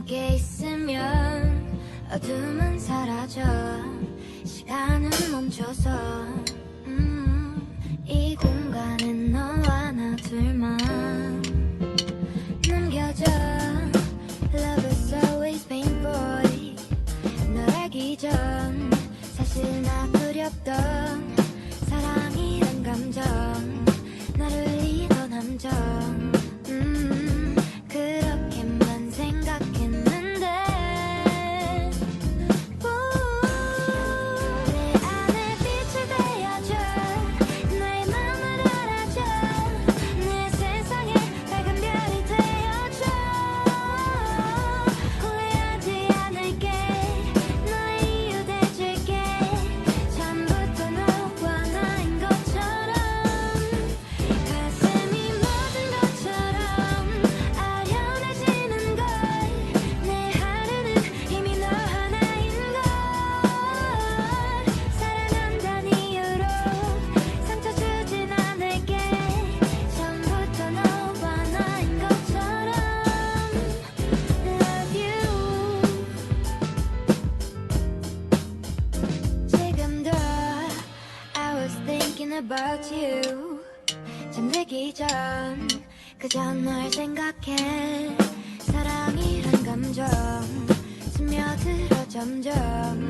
함께 있으면 어둠은 사라져. 시간은 멈춰서 음, 이 공간은 너와 나 둘만 남겨져. Love is always painful. 널 알기 전 사실 나 두렵던 사랑이란 감정 about you. 잠들기 전 그저 널 생각해. 사랑이란 감정 스며들어 점점